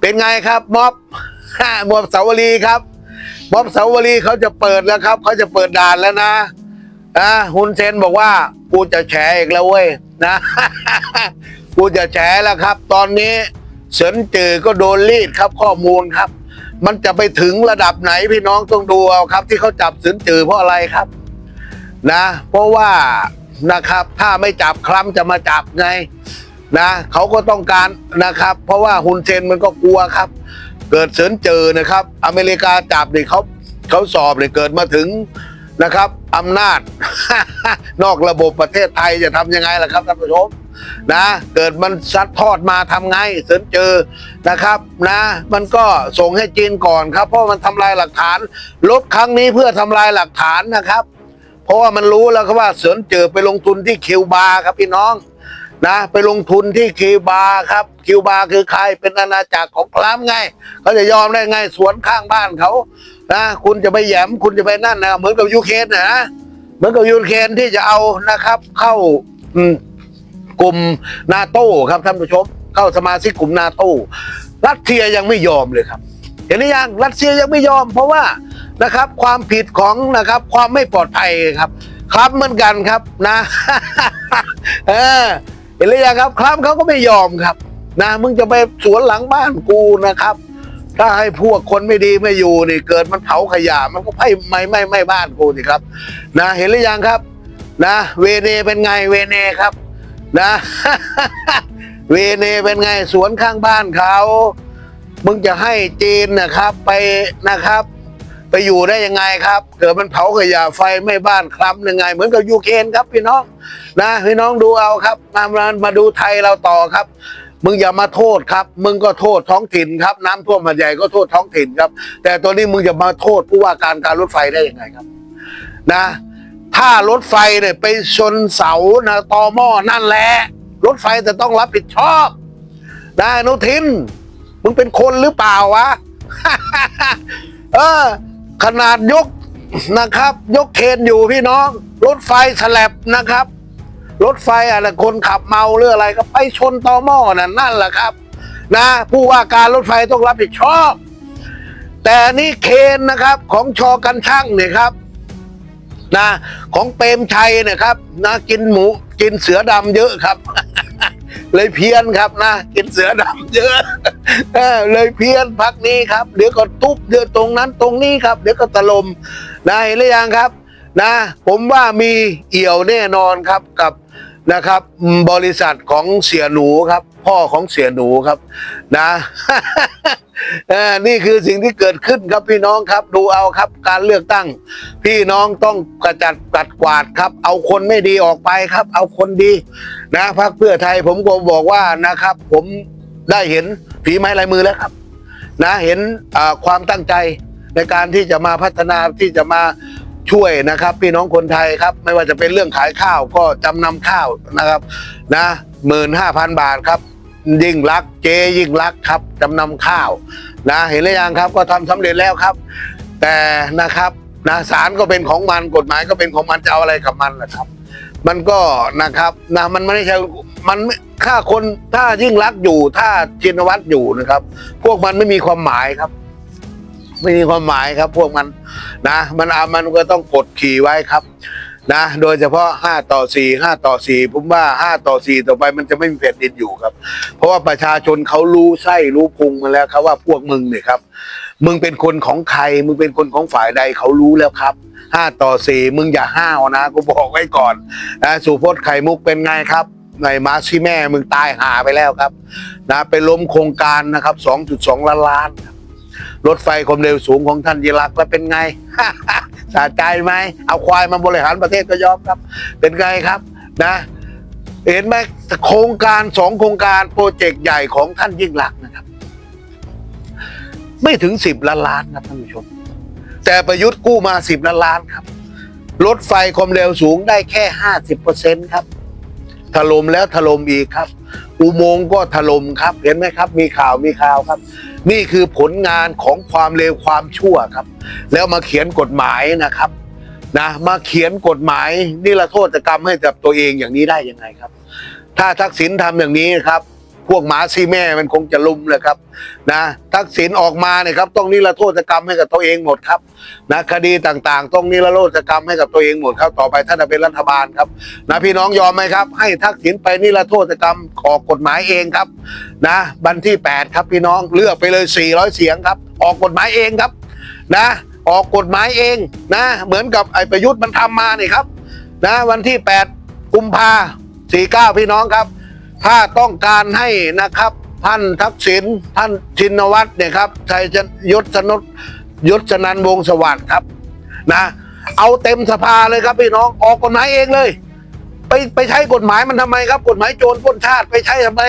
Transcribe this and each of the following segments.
เป็นไงครับม็อบม็อบเสาวรีครับม็อบเสาวรีเขาจะเปิดแล้วครับเขาจะเปิดด่านแล้วนะนะฮุนเซนบอกว่ากูจะแฉอีกแล้วเว้ยนะกูจะแฉแล้วครับ ตอนนี้เฉินจือก็โดนรีดครับข้อมูลครับ มันจะไปถึงระดับไหนพี่น้องต้องดูเอาครับ ที่เขาจับเฉินจือเพราะอะไรครับ นะ เพราะว่านะครับ ถ้าไม่จับคล้ำจะมาจับไง นะเขาก็ต้องการนะครับ เพราะว่าฮุนเซนมันก็กลัวครับ เกิดเสินเจอนะครับ อเมริกาจับเนี่ยเขาเขาสอบเนี่ยเกิดมาถึงนะครับอำนาจ นอกระบบประเทศไทยจะทำยังไงล่ะครับท่านผู้ชมนะเกิดมันซัดทอดมาทำไงเสินเจอนะครับนะ มันก็ส่งให้จีนก่อนครับ เพราะมันทำลายหลักฐานลบครั้งนี้เพื่อทำลายหลักฐานนะครับ เพราะว่ามันรู้แล้วครับว่าเสินเจอไปลงทุนที่คิวบาครับพี่น้อง นะไปลงทุนที่คิวบาร์ครับคิวบาร์คือใครเป็นอาณาจักรของพรามไงเขาจะยอมได้ไงสวนข้างบ้านเขานะคุณจะไปแยมคุณจะไปนั่นนะเหมือนกับยูเครนนะเหมือนกับยูเครนที่จะเอานะครับ เข้ากลุ่มนาโต้ครับท่านผู้ชม เข้าสมาชิกกลุ่มนาโต้รัสเซียยังไม่ยอมเลยครับเห็นหรือยังรัสเซียยังไม่ยอม เพราะว่านะครับ ความผิดของนะครับ ความไม่ปลอดภัยครับ ครับเหมือนกันครับนะ เออ ห็นหรือยังครับครับเขาก็ไม่ยอมครับ นะมึงจะไปสวนหลังบ้านกูนะครับ ถ้าให้พวกคนไม่ดีไม่อยู่นี่ เกิดมันเผาขยะมันก็ไม่ไม่ไม่ไม่บ้านกูสิครับ นะเห็นหรือยังครับ นะ เวเนเป็นไงเวเนครับ นะ เวเนเป็นไงสวนข้างบ้านเขามึงจะให้จีนนะครับไปนะครับ ไปอยู่ได้ยังไงครับ เกิดมันเผาขยะไฟไม่บ้านคล้ำยังไง เหมือนกับยูเครนครับพี่น้องนะพี่น้องดูเอาครับ มามามาดูไทยเราต่อครับมึงอย่ามาโทษครับ มึงก็โทษท้องถิ่นครับ น้ำท่วมหัดใหญ่ก็โทษท้องถิ่นครับ แต่ตัวนี้มึงจะมาโทษผู้ว่าการการรถไฟได้ยังไงครับ นะ ถ้ารถไฟเนี่ยไปชนเสานะตอหม้อนั่นแหละรถไฟจะต้องรับผิดชอบนะอนุทิน มึงเป็นคนหรือเปล่าวะ เออ ขนาดยกนะครับ ยกเคนอยู่พี่น้อง รถไฟสลับนะครับ รถไฟอะไรคนขับเมาหรืออะไรก็ไปชนตอหม้อนั่นนั่นแหละครับ นะ ผู้ว่าการรถไฟต้องรับผิดชอบ แต่นี่เคนนะครับของชอกันช่างเนี่ยครับนะของเปรมชัยเนี่ยครับนะกินหมูกินเสือดำเยอะครับ เลยเพี้ยนครับนะ กินเสือดำเยอะ เออเลยเพี้ยนพักนี้ครับ เดี๋ยวก็ทุบเดี๋ยวตรงนั้นตรงนี้ครับ เดี๋ยวก็ตะลมนะเห็นหรือยังครับ นะ ผมว่ามีเอี่ยวแน่นอนครับกับนะครับ บริษัทของเสียหนูครับ พ่อของเสียหนูครับ นะนี่คือสิ่งที่เกิดขึ้นครับพี่น้องครับ ดูเอาครับการเลือกตั้ง พี่น้องต้องกระจัดกัดกวาดครับ เอาคนไม่ดีออกไปครับ เอาคนดี นะพรรคเพื่อไทยผมก็บอกว่านะครับ ผม ได้เห็นฝีไม้ลายมือแล้วครับ นะเห็นความตั้งใจในการที่จะมาพัฒนาที่จะมาช่วยนะครับพี่น้องคนไทยครับ ไม่ว่าจะเป็นเรื่องขายข้าวก็จำนำข้าวนะครับ นะหมื่นห้าพันบาทครับ ยิ่งรักเจยิ่งรักครับจำนำข้าว นะเห็นหรือยังครับก็ทำสำเร็จแล้วครับ แต่นะครับนะศาลก็เป็นของมันกฎหมายก็เป็นของมันจะเอาอะไรกับมันล่ะครับ มันก็นะครับนะมันไม่ใช่ มันไม่ถ้าคนถ้ายิ่งรักอยู่ ถ้าชินวัตรอยู่นะครับ พวกมันไม่มีความหมายครับ ไม่มีความหมายครับ พวกมันนะมันอามันก็ต้องกดขี่ไว้ครับ นะ โดยเฉพาะห้าต่อสี่ห้าต่อสี่ผมว่าห้าต่อสี่ต่อไปมันจะไม่มีแผ่นดินอยู่ครับ เพราะว่าประชาชนเขารู้ไส้รู้พุงมาแล้วครับว่าพวกมึงเนี่ยครับ มึงเป็นคนของใคร มึงเป็นคนของฝ่ายใดเขารู้แล้วครับห้าต่อสี่มึงอย่าห้าวนะกูบอกไว้ก่อนนะสุพจน์ไข่มุกเป็นไงครับ ในมาซี่แม่มึงตายหาไปแล้วครับนะไปล้มโครงการนะครับสองจุดสองล้านล้าน รถไฟความเร็วสูงของท่านยีรักแล้วเป็นไงสะใจไหม เอาควายมาบริหารประเทศก็ยอมครับ เป็นไงครับนะเห็นไหมโครงการสองโครงการโปรเจกต์ใหญ่ของท่านยิ่งรักนะครับ ไม่ถึงสิบล้านล้านครับท่านผู้ชม แต่ประยุทธ์กู้มาสิบล้านล้านครับ รถไฟความเร็วสูงได้แค่ห้าสิบเปอร์เซ็นครับ ถล่มแล้วถล่มอีกครับ อุโมงค์ก็ถล่มครับ เห็นไหมครับ มีข่าวมีข่าวครับ นี่คือผลงานของความเลวความชั่วครับ แล้วมาเขียนกฎหมายนะครับนะมาเขียนกฎหมายนิรโทษกรรมให้กับตัวเองอย่างนี้ได้ยังไงครับ ถ้าทักษิณทำอย่างนี้ครับ พวกหมาซีแม่มันคงจะลุมเลยครับนะทักษิณออกมาเนี่ยครับต้องนิรโทษกรรมให้กับตัวเองหมดครับนะคดีต่างๆ ต้องนิรโทษกรรมให้กับตัวเองหมดครับ ต่อไปท่านจะเป็นรัฐบาลครับนะพี่น้องยอมไหมครับ ให้ทักษิณไปนิรโทษกรรมออกกฎหมายเองครับนะวันที่ 8 ครับพี่น้องเลือกไปเลย 400 เสียงครับ ออกกฎหมายเองครับนะออกกฎหมายเองนะเหมือนกับไอ้ประยุทธ์มันทำมาเนี่ยครับนะวันที่ 8 กุมภาสี่เก้าพี่น้องครับ ถ้าต้องการให้นะครับท่านทักษิณท่านชินวัตรเนี่ยครับชัยยศนนยศนันวงสวัสดิ์ครับนะเอาเต็มสภาเลยครับพี่น้องออกกฎหมายเองเลย ไปไปใช้กฎหมายมันทำไมครับ กฎหมายโจรปล้นชาติไปใช้ทำไม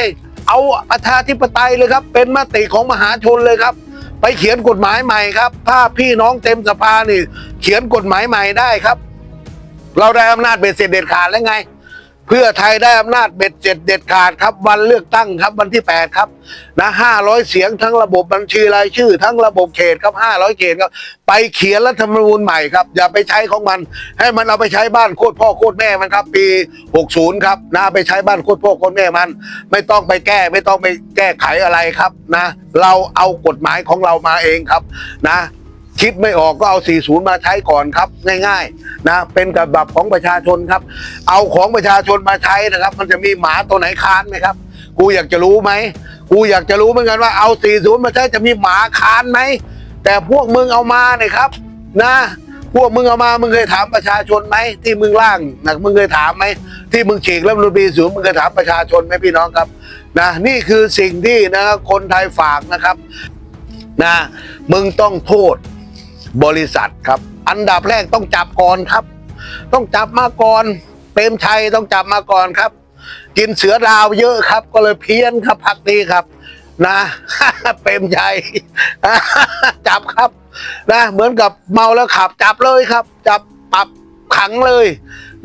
เอาประชาธิปไตยเลยครับ เป็นมติของมหาชนเลยครับ ไปเขียนกฎหมายใหม่ครับ ถ้าพี่น้องเต็มสภานี่ เขียนกฎหมายใหม่ได้ครับ เราได้อำนาจเบ็ดเสร็จเด็ดขาดแล้วไง เพื่อไทยได้อำนาจเบ็ดเสร็จเด็ดขาดครับ วันเลือกตั้งครับวันที่ 8 ครับนะ500 เสียงทั้งระบบบัญชีรายชื่อ ทั้งระบบเขตครับ500 เขตครับ ไปเขียนรัฐธรรมนูญใหม่ครับ อย่าไปใช้ของมัน ให้มันเอาไปใช้บ้านโคตรพ่อโคตรแม่มันครับ ปี 60 ครับนะไปใช้บ้านโคตรพ่อโคตรแม่มัน ไม่ต้องไปแก้ไม่ต้องไปแก้ไขอะไรครับนะ เราเอากฎหมายของเรามาเองครับนะ คิดไม่ออกก็เอา 40 มาใช้ก่อนครับ ง่ายๆนะเป็นกับบับของประชาชนครับ เอาของประชาชนมาใช้นะครับ มันจะมีหมาตัวไหนค้านไหมครับ กูอยากจะรู้ไหมกูอยากจะรู้เหมือนกันว่าเอา 40 มาใช้จะมีหมาค้านไหมแต่พวกมึงเอามาเนี่ยครับ นะ พวกมึงเอามามึงเคยถามประชาชนไหมที่มึงร่างนะมึงเคยถามไหมที่มึงฉีกแล้วรูปปีศูนย์มึงเคยถามประชาชนไหมพี่น้องครับนะนี่คือสิ่งที่นะคนไทยฝากนะครับนะมึงต้องโทษ บริษัทครับ อันดับแรกต้องจับก่อนครับ ต้องจับมาก่อนเปรมชัยต้องจับมาก่อนครับ กินเสือดาวเยอะครับ ก็เลยเพี้ยนครับพักนี้ครับ นะเปรมชัยจับครับนะเหมือนกับเมาแล้วขับจับเลยครับ จับปรับขังเลย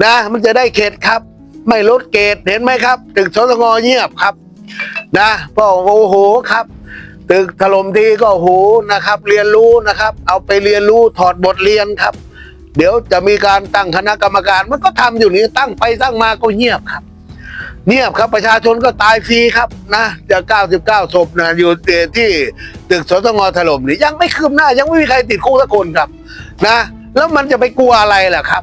นะ มันจะได้เข็ดครับ ไม่ลดเกรดเห็นไหมครับ ตึกสตงเงียบครับ นะก็โอ้โหครับ ตึกถล่มทีก็โอ้โหนะครับ เรียนรู้นะครับ เอาไปเรียนรู้ถอดบทเรียนครับ เดี๋ยวจะมีการตั้งคณะกรรมการมันก็ทำอยู่นี่ตั้งไปตั้งมาก็เงียบครับ เงียบครับประชาชนก็ตายฟรีครับนะจะ99ศพนะอยู่ที่ตึกสตงถล่มนี่ยังไม่คืบหน้า ยังไม่มีใครติดคุกสักคนครับ นะ แล้วมันจะไปกลัวอะไรล่ะครับ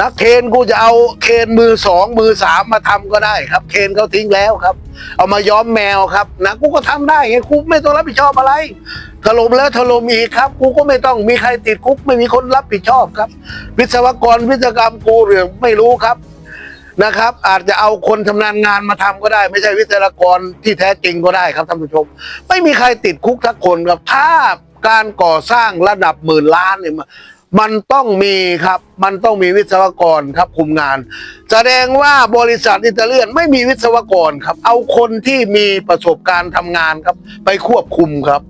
นะเคนกูจะเอาเคนมือสองมือสามมาทำก็ได้ครับ เคนเขาทิ้งแล้วครับ เอามาย้อมแมวครับนะกูก็ทำได้ไงกูไม่ต้องรับผิดชอบอะไรถล่มแล้วถล่มอีกครับกูก็ไม่ต้องมีใครติดคุก ไม่มีคนรับผิดชอบครับ วิศวกรวิศกรรมกูเรื่องไม่รู้ครับนะครับ อาจจะเอาคนทำงานงานมาทำก็ได้ ไม่ใช่วิศวกรที่แท้จริงก็ได้ครับท่านผู้ชม ไม่มีใครติดคุกทักคนครับถ้าการก่อสร้างระดับหมื่นล้านเนี่ย มันต้องมีครับ มันต้องมีวิศวกรครับคุมงาน แสดงว่าบริษัทอิตาเลียนไม่มีวิศวกรครับ เอาคนที่มีประสบการณ์ทำงานครับ ไปควบคุมครับ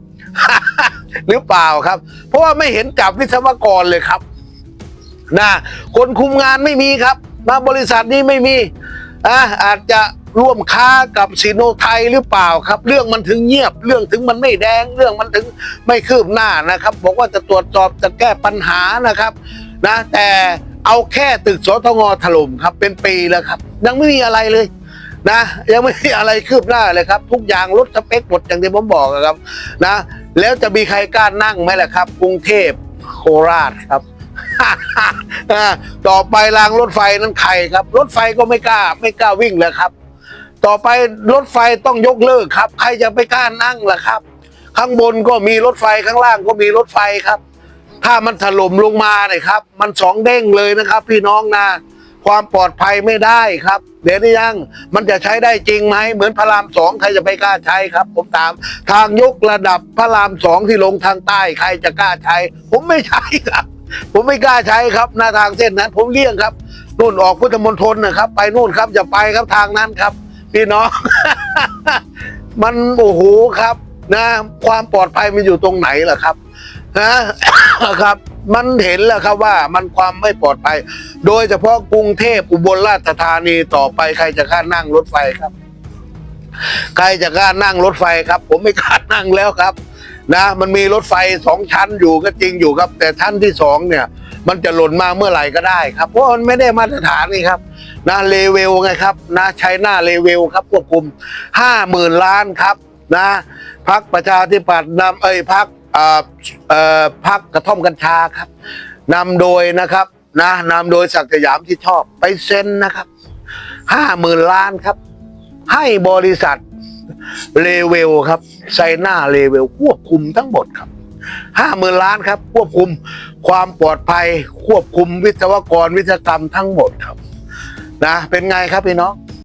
หรือเปล่าครับ เพราะว่าไม่เห็นจับวิศวกรเลยครับนะคนคุมงานไม่มีครับมาบริษัทนี้ไม่มีอะอาจจะ ร่วมค้ากับซีโนไทยหรือเปล่าครับ เรื่องมันถึงเงียบเรื่องถึงมันไม่แดง เรื่องมันถึงไม่คืบหน้านะครับ บอกว่าจะตรวจสอบจะแก้ปัญหานะครับนะแต่เอาแค่ตึกสตงถล่มครับเป็นปีแล้วครับ ยังไม่มีอะไรเลยนะ ยังไม่มีอะไรคืบหน้าเลยครับ ทุกอย่างลดสเปคหมดอย่างที่ผมบอกอะครับนะแล้วจะมีใครกล้านั่งไหมล่ะครับ กรุงเทพโคราชครับต่อไปรางรถไฟนั้นใครครับ รถไฟก็ไม่กล้า ไม่กล้าวิ่งเลยครับ ต่อไปรถไฟต้องยกเลิกครับ ใครจะไปกล้านั่งล่ะครับ ข้างบนก็มีรถไฟข้างล่างก็มีรถไฟครับ ถ้ามันถล่มลงมาเนี่ยครับ มันสองเด้งเลยนะครับ พี่น้องนะความปลอดภัยไม่ได้ครับ เดี๋ยวนี้ยังมันจะใช้ได้จริงไหมเหมือนพระรามสองใครจะไปกล้าใช้ครับ ผมถามทางยกระดับพระรามสองที่ลงทางใต้ใครจะกล้าใช้ ผมไม่ใช้ครับ ผมไม่กล้าใช้ครับหน้าทางเส้นนั้น ผมเลี่ยงครับนู่นออกพุทธมณฑลนะครับ ไปนู่นครับจะไปครับทางนั้นครับ พี่น้อง มันโอ้โหครับ นะ ความปลอดภัยมันอยู่ตรงไหนล่ะครับนะครับ มันเห็นแล้วครับว่ามันความไม่ปลอดภัย โดยเฉพาะกรุงเทพอุบลราชธานีต่อไปใครจะกล้านั่งรถไฟครับ ใครจะกล้านั่งรถไฟครับ ผมไม่กล้านั่งแล้วครับ นะ มันมีรถไฟสองชั้นอยู่ก็จริงอยู่ครับ แต่ชั้นที่สองเนี่ย มันจะหล่นมาเมื่อไหร่ก็ได้ครับ เพราะมันไม่ได้มาตรฐานนี่ครับนะเลเวลไงครับนะใช้หน้าเลเวลครับควบคุมห้าหมื่นล้านครับนะพักประชาธิปัตย์นำเอ้ยพักเอ่อเอ่อพักกระท่อมกัญชาครับนำโดยนะครับนะนำโดยศักดิ์สยามที่ชอบไปเซ็นนะครับห้าหมื่นล้านครับ ให้บริษัทเลเวลครับไซน่าเลเวลควบคุมทั้งหมดครับ ห้าหมื่นล้านครับ ควบคุมความปลอดภัย ควบคุมวิศวกรวิศกรรมทั้งหมดครับนะเป็นไงครับพี่น้อง